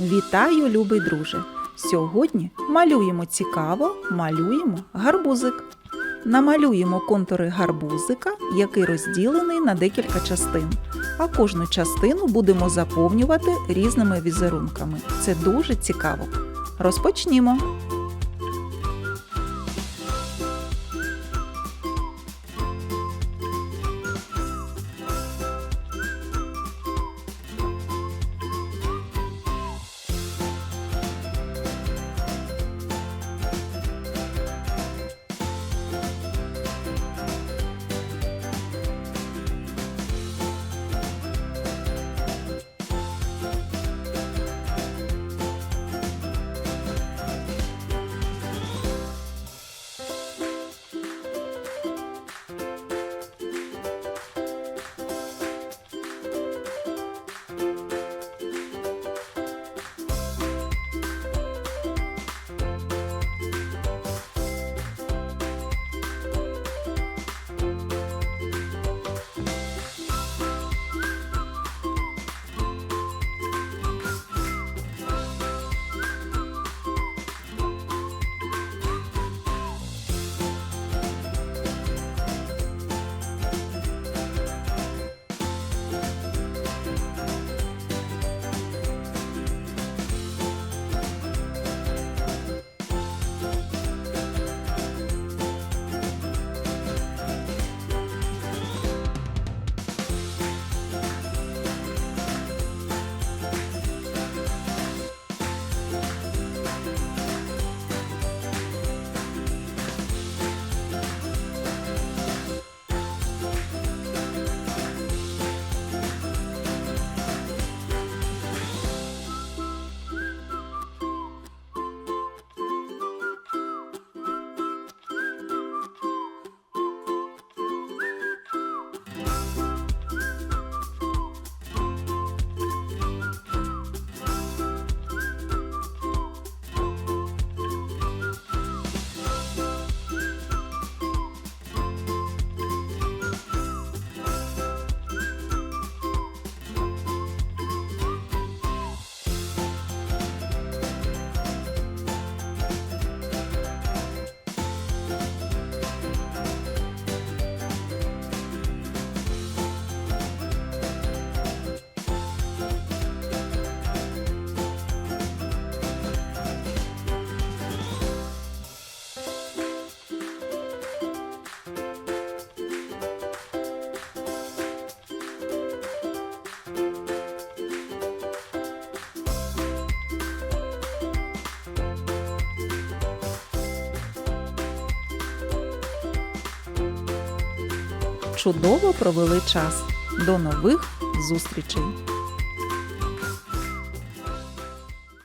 Вітаю, любий друже! Сьогодні малюємо цікаво, малюємо гарбузик. Намалюємо контури гарбузика, який розділений на декілька частин. А кожну частину будемо заповнювати різними візерунками. Це дуже цікаво. Розпочнімо. Чудово провели час. До нових зустрічей!